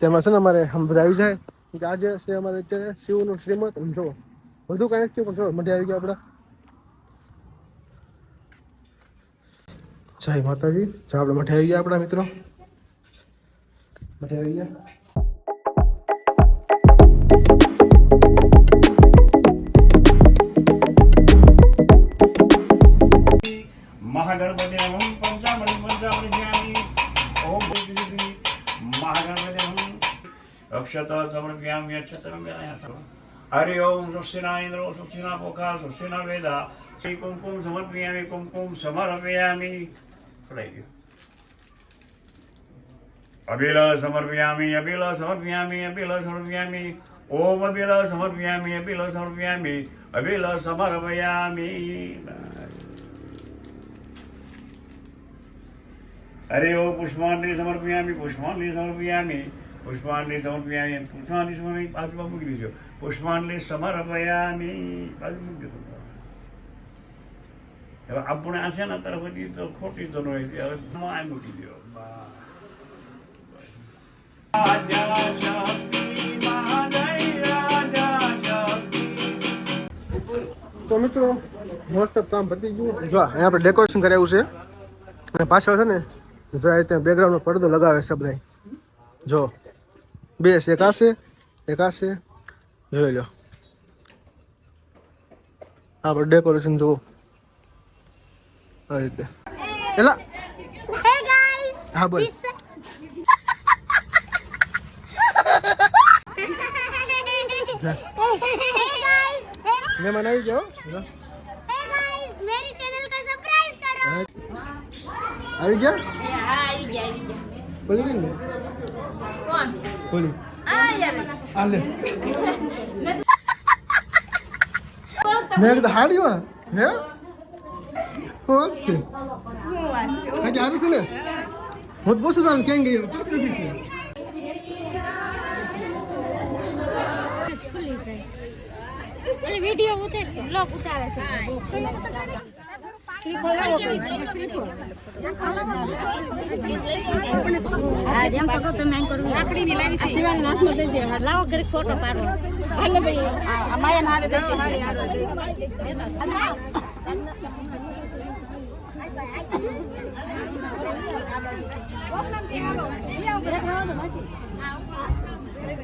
તેમાં છે ને અમારે બધા આવી જાય આજે છે અમારે અત્યારે શિવનું શ્રીમત. જો વધુ કાંઈ નથી પણ જો મઢે આવી ગયા આપણા. જય માતાજી. જો આપણે મઠે આવી ગયા આપણા મિત્રો. મઠે આવી ગયા. અક્ષત સમર્પ્યામ યક્ષત હરિ ઓમ સ્વસ્તિના ઇન્દ્રો સ્વસ્તિના પોખા સ્વસ્તિના વેદા શ્રી કુમકુમ સમર્પયામિ કુમકુમ સમર્પયામિ પડાઈ ગયું અબિલ સમર્પયામિ અબિલ સમર્પયામિ અબિલ સમર્પયામિ ઓમ અબિલ સમર્પયામિ અબિલ સમર્પયામિ અબિલ સમર્પયામિ હરે ઓ પુષ્પાંજલિ સમર્પયામિ પુષ્પાંજલિ સમર્પયામિ પુષ્પાંજલિ સમર્પ્યામી પુષ્પાંજલિ સમર્પી બાજુમાં મૂકી દીધો. પુષ્પાંજલિ સમર્પયામી બાજુ મૂકી દીધો. હવે આપણે આ આશેના તરફ હતી તો ખોટી તો નહીં હવે આ મૂકી દો તો મિત્રો, મસ્ત કામ પતી ગયું. જો, અહીંયા આપણે ડેકોરેશન કરાવ્યું છે. અને પાછળ છે ને, જો રીતે બેકગ્રાઉન્ડનો પડદો લગાવે છે બધા જો. બેસ છે એક આ છે એક આ જોઈ લો આપણે ડેકોરેશન જુઓ આ રીતે એલા હા બોલ મેં મનાવી આવી ગયા આવી ગયા બોલી ને બોલી. આ લે. મેં કીધું હાડીમાં હે? કોણ છે? કાંઈ હારું છે ને? હું તો પૂછું છું કેમ ગઈ? કેમ ગઈ છે વીડિયો ઉતારશે બ્લોગ ઉતારે છે. હા જેમ તો તમે એમ કરવું આકડીની લાવી છે શિવાન નાથમાં દઈ દે લાવો ઘરે ફોટો પાડો હાલે ભાઈ આ માયા નાડે દઈ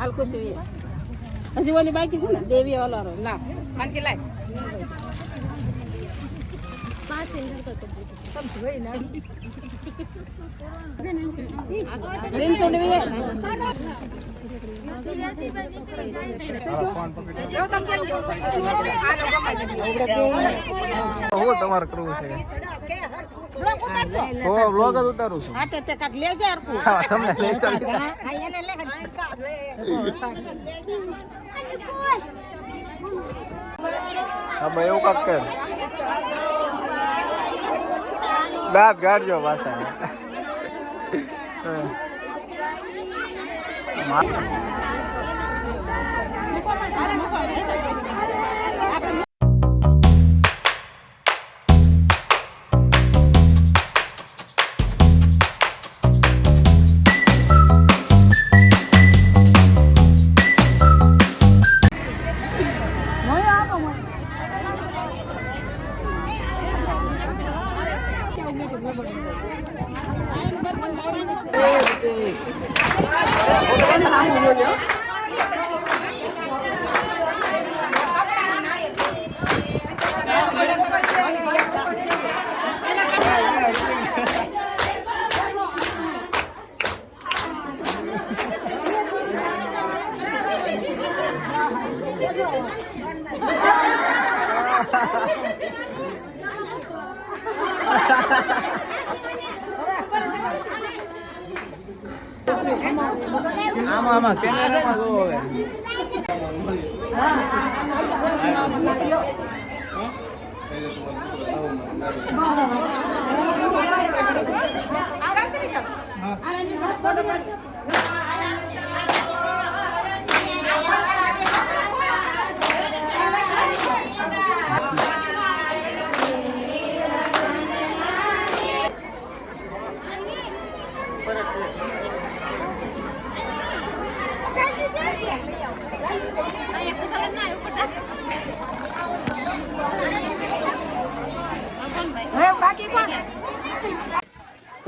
હાલ ખુશી હજી ઓલી બાકી છે ને દેવી ઓલો ના. માનસી લાય. તમારે કરવું છે. તો બ્લોગ જ ઉતારું છું. હા તે તે કાઢ લેજે હરખું. હા તમને લઈ ચાલી હા એને લે હા ભાઈ એવું કાક કર. દાંત ગાડજો પાછા. આમાં કેમેરામાં જોવો હવે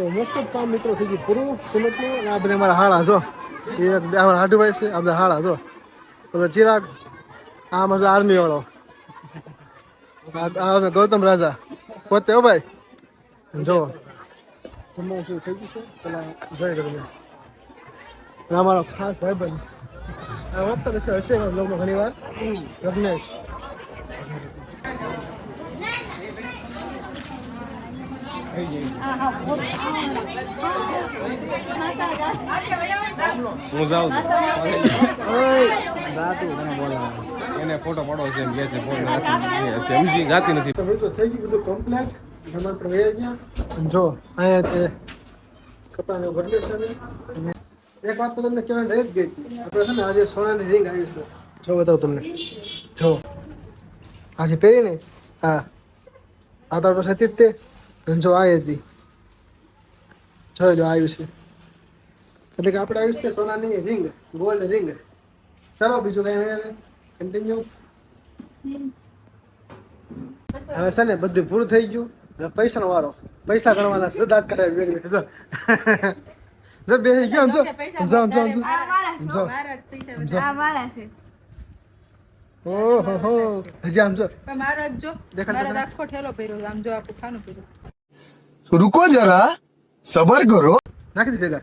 તો મોસ્ટ ઓફ કામ મિત્રો થઈ ગયું પૂરું. સુરતનું આ બધા અમારા હાળા જો. એ એક બે અમારા હાડુભાઈ છે આ બધા હાળા જો. તમે ચિરાગ આ અમારો આર્મીવાળો આ ગૌતમ રાજા. પોતે હો ભાઈ? જો. જમવાનું શું થઈ ગયું છે? પેલા જોઈ લો તમે અમારો ખાસ ભાઈબંધ આ વાંચતા હશે હશે ઘણી વાર. રજનેશ હું જાઉં ઓય એને ફોટો પાડો છે એમ કે છે ફોન નથી સમજી ગાતી નથી. તો મિત્રો થઈ ગયું બધું કમ્પ્લેટ જમણ પર ગયા. અને જો અહીંયા તે કપડાને એવું બદલે છે. એક વાત તો તમને કહેવાની રહી જ ગઈ. હતી આપણે છે ને આજે સોનાની રિંગ આવી છે. જો બતાવું તમને. જો. આજે પહેરીને હા. આ તો આપણે જ તે. જો આ હતી જો આવ્યું છે. એટલે કે આપણે આવ્યું છે સોનાની રિંગ ગોલ્ડ રિંગ ચાલો બીજું કઈ કન્ટિન્યુ હવે છે ને બધું પૂરું થઈ ગયું. પૈસા પૈસાનો વારો. પૈસા ગણવાના છે. દાંત કાઢે બેઠી બેઠી. જો. જો બે ગયો જો. જો જો જો જો. આ મારા છે ઓહો હો હજી આમ જો. મારો જો દેખાડ, મારો આખો ઠેલો પહેર્યો આમ જો આખું ખાનું પહેર્યું रुको जरा सबर करो નાખી દી ભેગા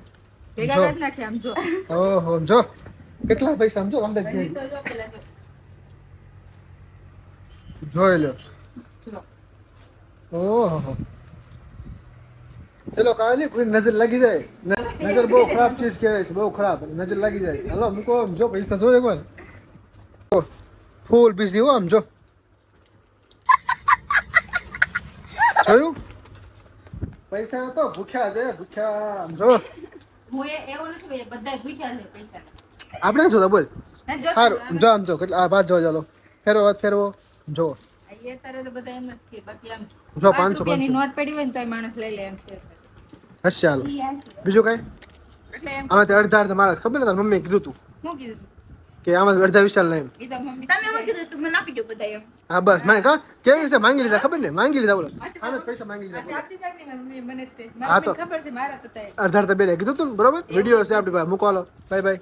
ભેગા જો. જ નાખે આમ જો ઓહો જો કેટલા પૈસા સમજો અંદાજ હજી તો જો પેલા જો જોઈ લો જો. ઓહો ચલો કાલી કોઈ નજર લાગી જાય ન- નજર બહુ ખરાબ ચીજ કહેવાય છે બહુ ખરાબ નજર લાગી જાય હાલો મૂકો આમ જો પૈસા જો એકવાર જો, ફૂલ પીસ દીવો આમ જો પૈસા તો ભૂખ્યા છે ભૂખ્યા આમ જો. હું એવું નથી બધા ભૂખ્યા છે પૈસા. આપણે જો જોતા બોલ. સારું જો આમ જો કેટલા આ ભાત જો ચાલો ફેરવો હાથ ફેરવો. જો. તો જ આમ પાંચસો પાંચસો નોટ પડી હોય ને તોય માણસ લઈ લે એમ હશે ચાલો બીજું કઈ? એટલે એમ અડધા અડધા મારા ખબર ને તારી મમ્મીએ કીધું તું? શું કીધું કે આમાં અડધા વિશાલ નહીં એ તો મમ્મી તમે એવું કીધું તું મને આપી દો બધા એમ. હા બસ. માંગ કા? કેવી છે? માંગી લીધા? ખબર ને માંગી લીધા બોલો આમે પૈસા માંગી લીધા આપી દીધા ને મમ્મી મને તે. હા તો. મારી ખબર છે મારા તો થાય અડધા અડધા બે કીધું તું બરોબર? વીડિયો છે આપણી પાસે. મૂકવાલો હાલો. બાય. બાય.